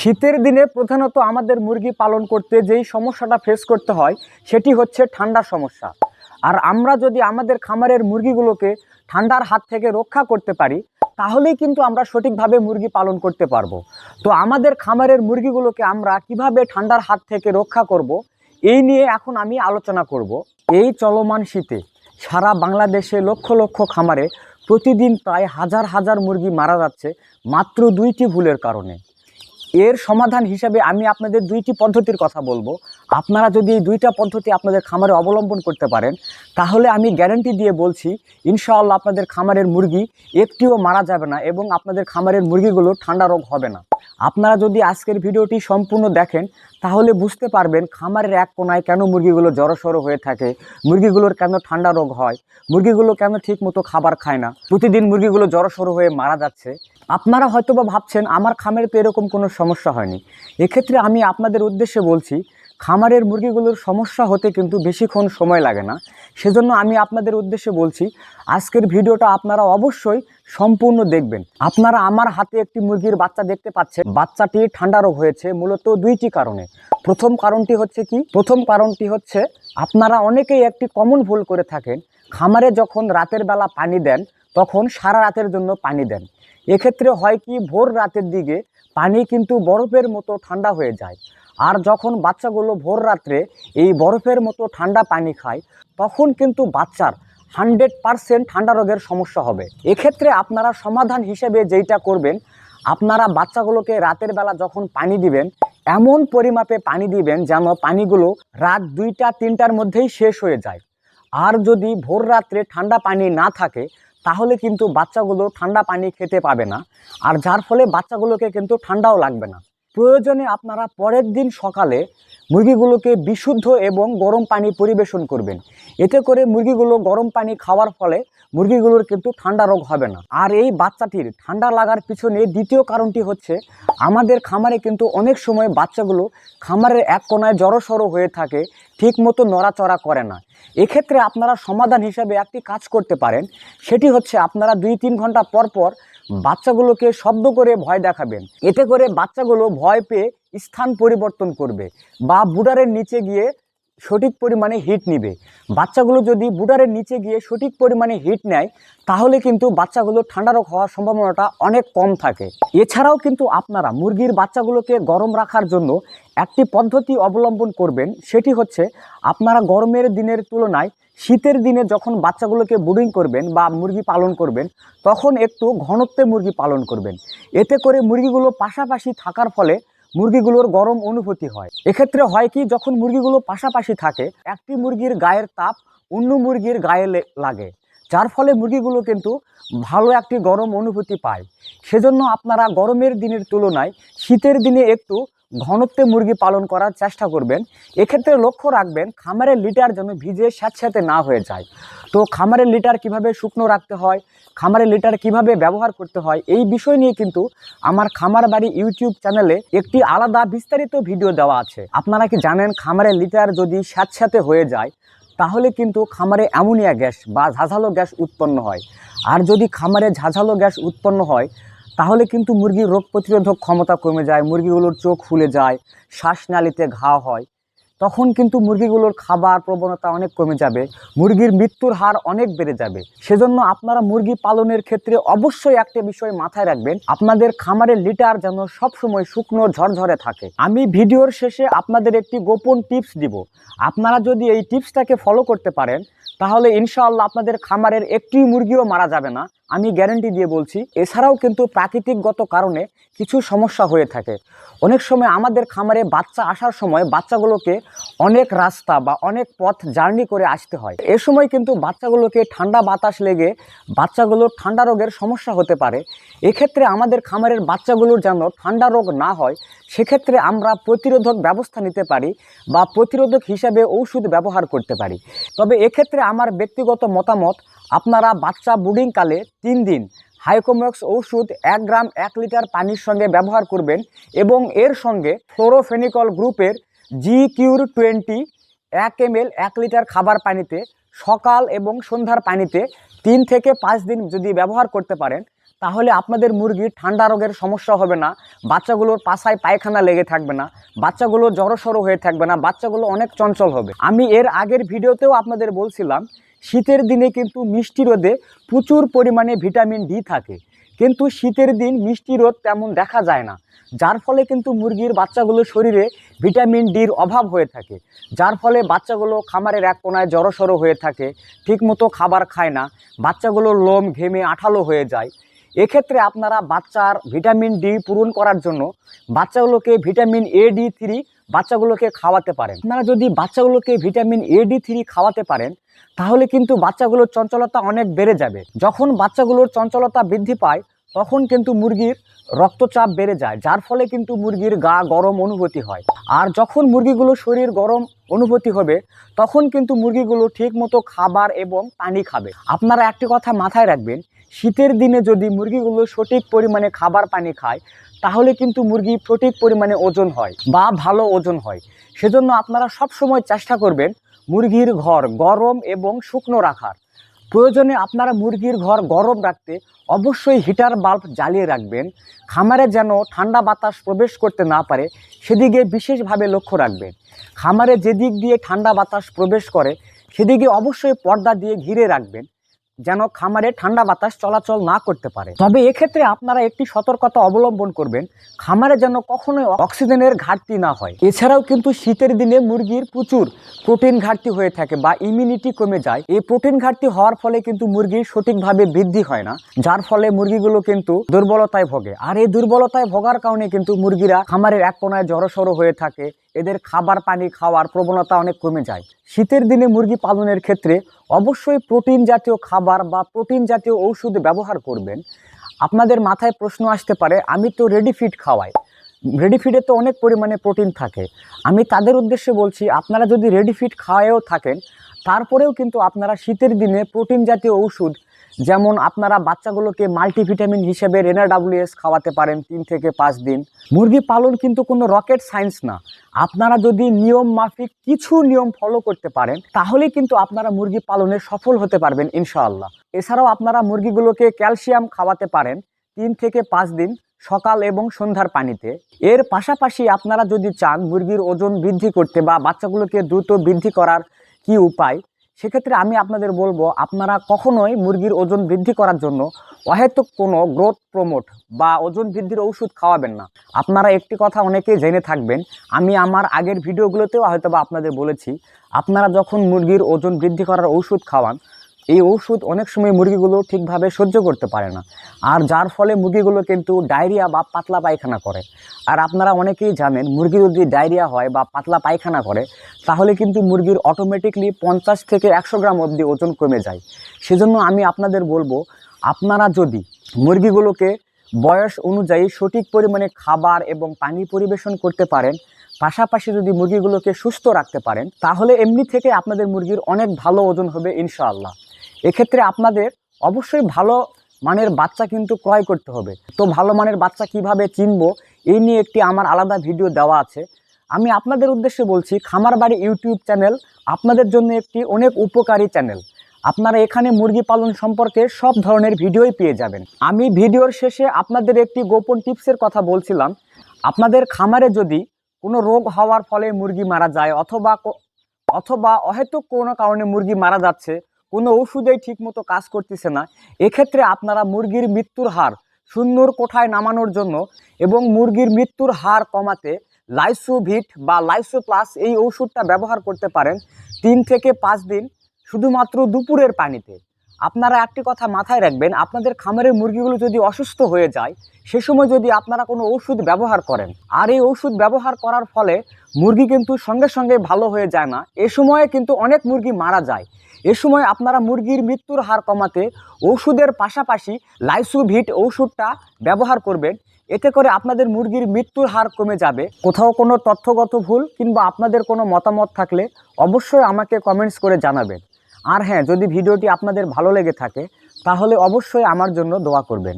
শীতের দিনে প্রধানত আমাদের মুরগি পালন করতে যেই সমস্যাটা ফেস করতে হয়, সেটি হচ্ছে ঠান্ডার সমস্যা। আর আমরা যদি আমাদের খামারের মুরগিগুলোকে ঠান্ডার হাত থেকে রক্ষা করতে পারি, তাহলেই কিন্তু আমরা সঠিকভাবে মুরগি পালন করতে পারব। তো আমাদের খামারের মুরগিগুলোকে আমরা কীভাবে ঠান্ডার হাত থেকে রক্ষা করব, এই নিয়ে এখন আমি আলোচনা করব। এই চলমান শীতে সারা বাংলাদেশে লক্ষ লক্ষ খামারে প্রতিদিন প্রায় হাজার হাজার মুরগি মারা যাচ্ছে, মাত্র দুইটি ভুলের কারণে। এর সমাধান হিসাবে আমি আপনাদের দুইটি পদ্ধতির কথা বলব। আপনারা যদি এই দুইটা পদ্ধতি আপনাদের খামারে অবলম্বন করতে পারেন, তাহলে আমি গ্যারান্টি দিয়ে বলছি, ইনশাআল্লাহ আপনাদের খামারের মুরগি একটিও মারা যাবে না এবং আপনাদের খামারের মুরগিগুলো ঠান্ডা রোগ হবে না। আপনারা যদি আজকের ভিডিওটি সম্পূর্ণ দেখেন, তাহলে বুঝতে পারবেন খামারের এক কোনায় কেন মুরগিগুলো জড়সড় হয়ে থাকে, মুরগিগুলোর কেন ঠান্ডা রোগ হয়, মুরগিগুলো কেন ঠিক মতো খাবার খায় না, প্রতিদিন মুরগিগুলো জড়সড় হয়ে মারা যাচ্ছে। আপনারা হয়তোবা ভাবছেন, আমার খামারে তো এরকম কোনো সমস্যা হয়নি। এক্ষেত্রে আমি আপনাদের উদ্দেশ্যে বলছি খামারের মুরগিগুলোর সমস্যা হতে কিন্তু বেশিক্ষণ সময় লাগে না। সেজন্য আমি আপনাদের উদ্দেশ্যে বলছি, আজকের ভিডিওটা আপনারা অবশ্যই সম্পূর্ণ দেখবেন। আপনারা আমার হাতে একটি মুরগির বাচ্চা দেখতে পাচ্ছেন। বাচ্চাটি ঠান্ডা রোগ হয়েছে মূলত দুইটি কারণে। প্রথম কারণটি হচ্ছে কি? প্রথম কারণটি হচ্ছে আপনারা অনেকেই একটি কমন ভুল করে থাকেন। খামারে যখন রাতের বেলা পানি দেন, তখন সারা রাতের জন্য পানি দেন। এক্ষেত্রে হয় কি? ভোর রাতের দিকে পানি কিন্তু বরফের মতো ঠান্ডা হয়ে যায়। আর যখন বাচ্চাগুলো ভোর রাত্রে এই বরফের মতো ঠান্ডা পানি খায়, তখন কিন্তু বাচ্চার হান্ড্রেড পারসেন্ট ঠান্ডা রোগের সমস্যা হবে। এক্ষেত্রে আপনারা সমাধান হিসেবে যেইটা করবেন, আপনারা বাচ্চাগুলোকে রাতের বেলা যখন পানি দিবেন, এমন পরিমাপে পানি দিবেন যেন পানিগুলো রাত দুইটা, তিনটার মধ্যেই শেষ হয়ে যায়। আর যদি ভোর রাত্রে ঠান্ডা পানি না থাকে তাহলে কিন্তু বাচ্চাগুলো ঠান্ডা পানি খেতে পাবে না। আর যার ফলে বাচ্চাগুলোকে কিন্তু ঠান্ডাও লাগবে না। প্রয়োজনে আপনারা পরের দিন সকালে মুরগিগুলোকে বিশুদ্ধ এবং গরম পানি পরিবেশন করবেন। এতে করে মুরগিগুলো গরম পানি খাওয়ার ফলে মুরগিগুলোর কিন্তু ঠান্ডা রোগ হবে না। আর এই বাচ্চাটির ঠান্ডা লাগার পিছনে দ্বিতীয় কারণটি হচ্ছে, আমাদের খামারে কিন্তু অনেক সময় বাচ্চাগুলো খামারের এক কোনায় জড়সড়ো হয়ে থাকে ঠিক মতো নড়াচড়া করে না। এক্ষেত্রে আপনারা সমাধান হিসাবে একটি কাজ করতে পারেন। সেটি হচ্ছে আপনারা দুই তিন ঘণ্টা পর পর বাচ্চাগুলোকে শব্দ করে ভয় দেখাবেন। এতে করে বাচ্চাগুলো ভয় পেয়ে স্থান পরিবর্তন করবে। বা বুডারের নিচে গিয়ে সঠিক পরিমাণে হিট নিবে। বাচ্চাগুলো যদি বুডারের নিচে গিয়ে সঠিক পরিমাণে হিট নেয়, তাহলে কিন্তু বাচ্চাগুলো ঠান্ডা রোগ হওয়ার সম্ভাবনাটা অনেক কম থাকে। এছাড়াও কিন্তু আপনারা মুরগির বাচ্চাগুলোকে গরম রাখার জন্য একটি পদ্ধতি অবলম্বন করবেন, সেটি হচ্ছে আপনারা গরমের দিনের তুলনায় শীতের দিনে যখন বাচ্চাগুলোকে বুডিং করবেন বা মুরগি পালন করবেন, তখন একটু ঘনত্বে মুরগি পালন করবেন। এতে করে মুরগিগুলো পাশাপাশি থাকার ফলে মুরগিগুলোর গরম অনুভূতি হয়। এক্ষেত্রে হয় কি, যখন মুরগিগুলো পাশাপাশি থাকে, একটি মুরগির গায়ের তাপ অন্য মুরগির গায়ে লাগে। যার ফলে মুরগিগুলো কিন্তু ভালো একটি গরম অনুভূতি পায়। সেজন্য আপনারা গরমের দিনের তুলনায় শীতের দিনে একটু ঘনত্বে মুরগি পালন করার চেষ্টা করবেন। এক্ষেত্রে লক্ষ্য রাখবেন, খামারের লিটার যেন ভিজে স্যাঁতস্যাঁতে না হয়ে যায়। তো খামারের লিটার কীভাবে শুকনো রাখতে হয়, খামারের লিটার কীভাবে ব্যবহার করতে হয়, এই বিষয় নিয়ে কিন্তু আমার খামার বাড়ি ইউটিউব চ্যানেলে একটি আলাদা বিস্তারিত ভিডিও দেওয়া আছে। আপনারা কি জানেন, খামারের লিটার যদি স্যাঁতস্যাঁতে হয়ে যায়, তাহলে কিন্তু খামারে অ্যামোনিয়া গ্যাস বা ঝাঝালো গ্যাস উৎপন্ন হয়। আর যদি খামারে ঝাঝালো গ্যাস উৎপন্ন হয় তাহলে কিন্তু মুরগির রোগ প্রতিরোধক ক্ষমতা কমে যায়, মুরগিগুলোর চোখ ফুলে যায়, শ্বাসনালীতে ঘা হয়। তখন কিন্তু মুরগিগুলোর খাবার প্রবণতা অনেক কমে যাবে, মুরগির মৃত্যুর হার অনেক বেড়ে যাবে। সেজন্য আপনারা মুরগি পালনের ক্ষেত্রে অবশ্যই একটা বিষয় মাথায় রাখবেন, আপনাদের খামারের লিটার যেন সবসময় শুকনো ঝরঝরে থাকে। আমি ভিডিওর শেষে আপনাদের একটি গোপন টিপস দিব। আপনারা যদি এই টিপসটাকে ফলো করতে পারেন, তাহলে ইনশাআল্লাহ আপনাদের খামারের একটি মুরগিও মারা যাবে না। আমি গ্যারেন্টি দিয়ে বলছি, এছাড়াও কিন্তু প্রাকৃতিকগত কারণে কিছু সমস্যা হয়ে থাকে। অনেক সময় আমাদের খামারে বাচ্চা আসার সময় বাচ্চাগুলোকে অনেক রাস্তা বা অনেক পথ জার্নি করে আসতে হয়। এ সময় কিন্তু বাচ্চাগুলোকে ঠান্ডা বাতাস লেগে বাচ্চাগুলোর ঠান্ডা রোগের সমস্যা হতে পারে। এক্ষেত্রে আমাদের খামারের বাচ্চাগুলোর যেন ঠান্ডা রোগ না হয়, সেক্ষেত্রে আমরা প্রতিরোধক ব্যবস্থা নিতে পারি বা প্রতিরোধক হিসাবে ঔষধ ব্যবহার করতে পারি। তবে এক্ষেত্রে আমার ব্যক্তিগত মতামত আপনারা বাচ্চা বুডিংকালে তিন দিন হাইকোমক্স ঔষধ এক গ্রাম, এক লিটার পানির সঙ্গে ব্যবহার করবেন এবং এর সঙ্গে ফ্লোরোফেনিকল গ্রুপের জি কিউর টোয়েন্টি, এক এম এক লিটার খাবার পানিতে, সকাল এবং সন্ধ্যার পানিতে তিন থেকে পাঁচ দিন যদি ব্যবহার করতে পারেন, তাহলে আপনাদের মুরগির ঠান্ডা রোগের সমস্যা হবে না, বাচ্চাগুলোর পাছায় পায়খানা লেগে থাকবে না, বাচ্চাগুলো জড়সড়ো হয়ে থাকবে না, বাচ্চাগুলো অনেক চঞ্চল হবে। আমি এর আগের ভিডিওতেও আপনাদের বলছিলাম শীতের দিনে কিন্তু মিষ্টি রোদে প্রচুর পরিমাণে ভিটামিন ডি থাকে। কিন্তু শীতের দিন মিষ্টি রোদ তেমন দেখা যায় না। যার ফলে কিন্তু মুরগির বাচ্চাগুলোর শরীরে ভিটামিন ডির অভাব হয়ে থাকে। যার ফলে বাচ্চাগুলো খামারের এক কোনায় জড়সড়ো হয়ে থাকে, ঠিকমতো খাবার খায় না, বাচ্চাগুলোর লোম ঘেমে আঠালো হয়ে যায়। এক্ষেত্রে আপনারা বাচ্চার ভিটামিন ডি পূরণ করার জন্য বাচ্চাগুলোকে ভিটামিন এ ডি থ্রি বাচ্চাগুলোকে খাওয়াতে পারেন। আপনারা যদি বাচ্চাগুলোকে ভিটামিন এ ডি থ্রি খাওয়াতে পারেন, তাহলে কিন্তু বাচ্চাগুলোর চঞ্চলতা অনেক বেড়ে যাবে। যখন বাচ্চাগুলোর চঞ্চলতা বৃদ্ধি পায়, তখন কিন্তু মুরগির রক্তচাপ বেড়ে যায়, যার ফলে কিন্তু মুরগির গা গরম অনুভূতি হয়। আর যখন মুরগিগুলো শরীর গরম অনুভূতি হবে, তখন কিন্তু মুরগিগুলো ঠিক মতো খাবার এবং পানি খাবে। আপনারা একটি কথা মাথায় রাখবেন, শীতের দিনে যদি মুরগিগুলো সঠিক পরিমাণে খাবার পানি খায় তাহলে কিন্তু মুরগি সঠিক পরিমাণে ওজন হয় বা ভালো ওজন হয়। সেজন্য আপনারা সব সময় চেষ্টা করবেন মুরগির ঘর গরম এবং শুকনো রাখার। প্রয়োজনে আপনারা মুরগির ঘর গরম রাখতে অবশ্যই হিটার বাল্ব জ্বালিয়ে রাখবেন। খামারে যেন ঠান্ডা বাতাস প্রবেশ করতে না পারে, সেদিকে বিশেষভাবে লক্ষ্য রাখবেন। খামারে যেদিক দিয়ে ঠান্ডা বাতাস প্রবেশ করে, সেদিকে অবশ্যই পর্দা দিয়ে ঘিরে রাখবেন। যেন খামারে ঠান্ডা বাতাস চলাচল না করতে পারে। তবে এক্ষেত্রে আপনারা একটি সতর্কতা অবলম্বন করবেন, খামারে যেন কখনোই অক্সিজেনের ঘাটতি না হয়। এছাড়াও কিন্তু শীতের দিনে মুরগির প্রচুর প্রোটিন ঘাটতি হয়ে থাকে বা ইমিউনিটি কমে যায়। এই প্রোটিন ঘাটতি হওয়ার ফলে কিন্তু মুরগির সঠিকভাবে বৃদ্ধি হয় না, যার ফলে মুরগিগুলো কিন্তু দুর্বলতায় ভোগে। আর এই দুর্বলতায় ভোগার কারণে কিন্তু মুরগিরা খামারের এক কোনায় জড়সড়ো হয়ে থাকে। এদের খাবার পানি খাওয়ার প্রবণতা অনেক কমে যায়। শীতের দিনে মুরগি পালনের ক্ষেত্রে অবশ্যই প্রোটিন জাতীয় খাবার বা প্রোটিন জাতীয় ঔষধ ব্যবহার করবেন। আপনাদের মাথায় প্রশ্ন আসতে পারে, আমি তো রেডি ফিড খাওয়াই। রেডি ফিডে তো অনেক পরিমাণে প্রোটিন থাকে। আমি তাদের উদ্দেশ্যে বলছি, আপনারা যদি রেডি ফিড খাওয়ায়ও থাকেন, তারপরেও কিন্তু আপনারা শীতের দিনে প্রোটিন জাতীয় ঔষধ যেমন আপনারা বাচ্চাগুলোকে মাল্টিভিটামিন হিসেবে রেনাডাব্লিউএস খাওয়াতে পারেন তিন থেকে পাঁচ দিন। মুরগি পালন কিন্তু কোনো রকেট সায়েন্স না। আপনারা যদি নিয়ম মাফিক কিছু নিয়ম ফলো করতে পারেন, তাহলে কিন্তু আপনারা মুরগি পালনে সফল হতে পারবেন ইনশাআল্লাহ। এছাড়াও আপনারা মুরগিগুলোকে ক্যালসিয়াম খাওয়াতে পারেন তিন থেকে পাঁচ দিন সকাল এবং সন্ধ্যার পানিতে। এর পাশাপাশি আপনারা যদি চান মুরগির ওজন বৃদ্ধি করতে বা বাচ্চাগুলোকে দ্রুত বৃদ্ধি করার কি উপায় সেক্ষেত্রে আমি আপনাদের বলব, আপনারা কখনোই মুরগির ওজন বৃদ্ধি করার জন্য অহেতুক কোনো গ্রোথ প্রমোট বা ওজন বৃদ্ধির ওষুধ খাওয়াবেন না। আপনারা একটি কথা অনেকেই জেনে থাকবেন, আমি আমার আগের ভিডিওগুলোতেও হয়তো বা আপনাদের বলেছি, আপনারা যখন মুরগির ওজন বৃদ্ধি করার ওষুধ খাওয়ান এই ওষুধ অনেক সময় মুরগিগুলো ঠিকভাবে সহ্য করতে পারে না। আর যার ফলে মুরগিগুলো কিন্তু ডায়রিয়া বা পাতলা পায়খানা করে। আর আপনারা অনেকেই জানেন, মুরগি যদি ডায়রিয়া হয় বা পাতলা পায়খানা করে, তাহলে কিন্তু মুরগির অটোমেটিকলি পঞ্চাশ থেকে একশো গ্রাম অবধি ওজন কমে যায়। সেজন্য আমি আপনাদের বলব, আপনারা যদি মুরগিগুলোকে বয়স অনুযায়ী সঠিক পরিমাণে খাবার এবং পানি পরিবেশন করতে পারেন, পাশাপাশি যদি মুরগিগুলোকে সুস্থ রাখতে পারেন, তাহলে এমনি থেকে আপনাদের মুরগির অনেক ভালো ওজন হবে ইনশাআল্লাহ। এক্ষেত্রে আপনাদের অবশ্যই ভালো মানের বাচ্চা কিন্তু ক্রয় করতে হবে। তো ভালো মানের বাচ্চা কীভাবে চিনবো এই নিয়ে একটি আমার আলাদা ভিডিও দেওয়া আছে। আমি আপনাদের উদ্দেশ্যে বলছি খামার বাড়ি ইউটিউব চ্যানেল আপনাদের জন্য একটি অনেক উপকারী চ্যানেল। আপনারা এখানে মুরগি পালন সম্পর্কে সব ধরনের ভিডিওই পেয়ে যাবেন। আমি ভিডিওর শেষে আপনাদের একটি গোপন টিপসের কথা বলছিলাম, আপনাদের খামারে যদি কোনো রোগ হওয়ার ফলে মুরগি মারা যায় অথবা অথবা অহেতুক কোনো কারণে মুরগি মারা যাচ্ছে কোনো ওষুধেই ঠিকমতো কাজ করতেছে না। এক্ষেত্রে আপনারা মুরগির মৃত্যুর হার শূন্যর কোঠায় নামানোর জন্য এবং মুরগির মৃত্যুর হার কমাতে লাইসোভিট বা লাইসো প্লাস এই ওষুধটা ব্যবহার করতে পারেন তিন থেকে পাঁচ দিন, শুধুমাত্র দুপুরের পানিতে। আপনারা একটি কথা মাথায় রাখবেন, আপনাদের খামারের মুরগিগুলো যদি অসুস্থ হয়ে যায়, সে সময় যদি আপনারা কোনো ওষুধ ব্যবহার করেন, আর এই ওষুধ ব্যবহার করার ফলে মুরগি কিন্তু সঙ্গে সঙ্গে ভালো হয়ে যায় না, এ সময়ে কিন্তু অনেক মুরগি মারা যায়। এ সময় আপনারা মুরগির মৃত্যুর হার কমাতে ওষুধের পাশাপাশি লাইসোভিট ওষুধটা ব্যবহার করবেন, এতে করে আপনাদের মুরগির মৃত্যুর হার কমে যাবে। কোথাও কোনো তথ্যগত ভুল কিংবা আপনাদের কোনো মতামত থাকলে অবশ্যই আমাকে কমেন্টস করে জানাবেন। আর হ্যাঁ যদি ভিডিওটি আপনাদের ভালো লেগে থাকে তাহলে অবশ্যই আমার জন্য দোয়া করবেন।